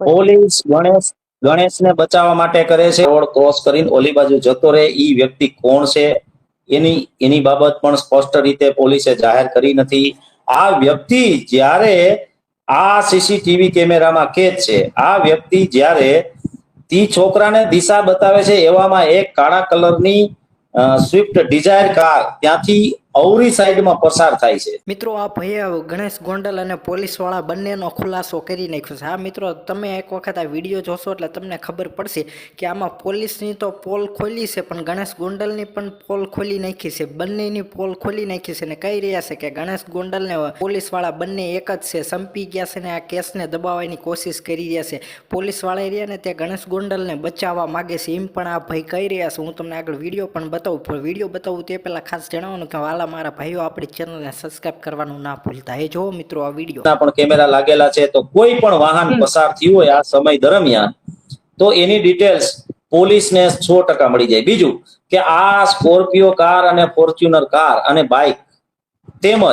Police Ganesh ગણેશને બચાવવા માટે કરે છે. રોડ ક્રોસ કરીને ઓલી બાજુ જતો રહે. ઈ વ્યક્તિ કોણ છે? એની એની બાબત પણ સ્પષ્ટ રીતે પોલીસે જાહેર કરી નથી. આ વ્યક્તિ જ્યારે આ સીસીટીવી કેમેરામાં કેદ છે. આ વ્યક્તિ જ્યારે તી છોકરાને દિશા બતાવે છે એવામાં એક કાળા કલરની સ્વિફ્ટ ડિઝાયર કાર ત્યાંથી અવરી સાઈડમાં પસાર થાય છે. મિત્રો, આ ભાઈએ ગણેશ ગોંડલ અને પોલીસવાળા બંનેનો ખુલાસો કરી નાખ્યો છે. હા, મિત્રો, તમે એક વખત આ વીડિયો જોશો એટલે તમને ખબર પડશે કે આમાં પોલીસની તો પોલ ખોલી છે, પણ ગણેશ ગોંડલની પણ પોલ ખોલી નાખી છે. બંનેની પોલ ખોલી નાખી છે ને કહી રહ્યા છે કે ગણેશ ગોંડલને પોલીસવાળા બંને એક જ છે. સંપી ગયા છે ને આ કેસને દબાવવાની કોશિશ કરી રહ્યા છે. પોલીસવાળા રહ્યા ને તે ગણેશ ગોંડલને બચાવવા માગે છે. એમ પણ આ ભાઈ કહી રહ્યા છે. હું તમને આગળ વીડિયો પણ બતાવું, પણ વીડિયો બતાવું તે પહેલાં ખાસ જણાવવાનું કે વાલા મારા ભાઈઓ આપણી ચેનલને સબસ્ક્રાઇબ કરવાનું ના ભૂલતા. એ જો મિત્રો આ વીડિયો પણ કેમેરા લાગેલા છે તો કોઈ પણ વાહન પસાર થયું હોય આ સમય દરમિયાન તો એની ડિટેલ્સ પોલીસને સો ટકા મળી જાય. બીજું કે આ સ્કોર્પિયો કાર અને ફોર્ચ્યુનર કાર અને બાઇક તેમજ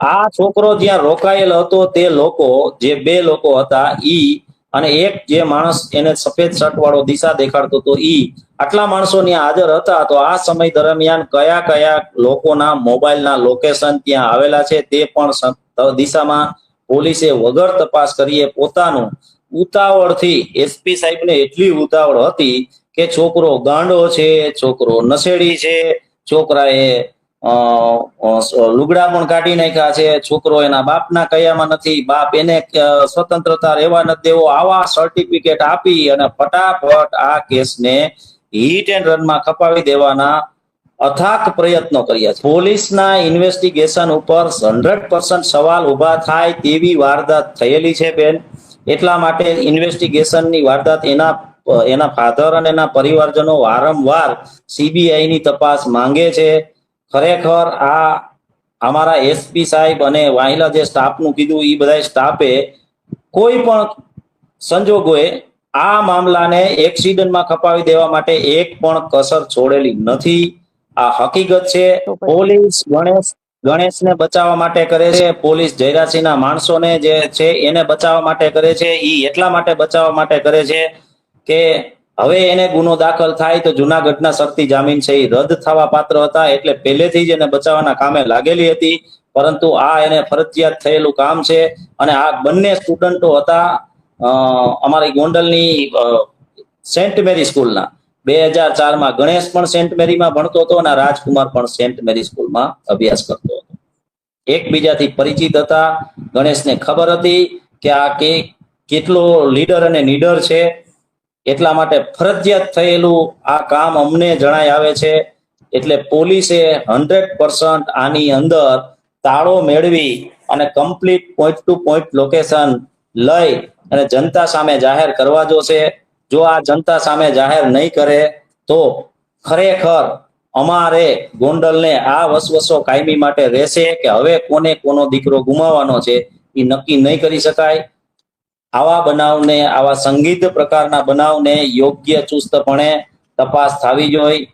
આ છોકરો જ્યાં રોકાયેલ હતો તે લોકો જે બે લોકો હતા ઈ અને એક જે માણસ એને સફેદ શર્ટ વાળો દિશા દેખાડતો હતો ઈ આટલા માણસો ત્યાં હાજર હતા તો આ સમય દરમિયાન કયા કયા લોકોના મોબાઈલના લોકેશન ત્યાં આવેલા છે તે પણ દિશામાં પોલીસે વગર તપાસ કરીએ પોતાનું ઉતાવળથી એસપી સાહેબને એટલી ઉતાવળ હતી કે છોકરો ગાંડો છે, છોકરો નશેડી છે, છોકરાએ લુગડા પણ કાઢી નાખ્યા છે, છોકરો એના બાપના કયામાં નથી, બાપ એને સ્વતંત્રતા રહેવા નથી દેવો, આવા સર્ટિફિકેટ આપી અને ફટાફટ આ કેસને હિટ એન્ડ રનમાં ખપાવી દેવાના અથાક પ્રયત્નો કર્યા છે. પોલીસના ઇન્વેસ્ટિગેશન ઉપર હંડ્રેડ સવાલ ઊભા થાય તેવી વારદાત થયેલી છે, બેન. એટલા માટે ઇન્વેસ્ટિગેશનની વારદાત એના એના ફાધર અને એના પરિવારજનો વારંવાર સીબીઆઈની તપાસ માંગે છે. ખરેખર આ અમારા એસપી સાહેબ અને વાહિલા જે સ્ટાફનું કીધું એ બધા સ્ટાફે કોઈ પણ સંજોગોએ આ મામલાને એક્સિડન્ટમાં ખપાવી દેવા માટે એક પણ કસર છોડેલી નથી. આ હકીકત છે પોલીસ ગણેશ ગણેશને બચાવવા માટે કરે છે. પોલીસ જયરાસિંહના માણસોને જે છે એને બચાવવા માટે કરે છે. એ એટલા માટે બચાવવા માટે કરે છે કે હવે એને ગુનો દાખલ થાય તો જુનાગઢના શક્તિ જામીન છે એ રદ થવા પાત્ર હતા એટલે પહેલેથી જ એને બચાવવાના કામે લાગેલી હતી. પરંતુ આ એને ફરજિયાત થયેલું કામ છે અને આ બંને સ્ટુડન્ટો હતા. અમારી ગોંડલની સેન્ટ મેરી સ્કૂલના. બે હજાર ચારમાં ગણેશ પણ સેન્ટ મેરીમાં ભણતો હતો અને રાજકુમાર પણ સેન્ટ મેરી સ્કૂલમાં અભ્યાસ કરતો હતો. એકબીજાથી પરિચિત હતા. ગણેશને ખબર હતી કે આ કે, કેટલો લીડર અને નીડર છે. એટલા માટે ફરજિયાત થયેલું આ કામ અમને જણાય આવે છે. એટલે પોલીસે હંડ્રેડ આની અંદર તાળો મેળવી અને complete point to point location લઈ અને જનતા સામે જાહેર કરવા જોશે. જો આ જનતા સામે જાહેર નહીં કરે, તો ખરેખર અમારે ગોંડલને આ વસવસો કાયમી માટે રહેશે કે હવે કોને કોનો દીકરો ગુમાવવાનો છે એ નક્કી નહીં કરી શકાય. આવા બનાવને, આવા સંગીત પ્રકારના બનાવને યોગ્ય ચુસ્તપણે તપાસ થવી જોઈએ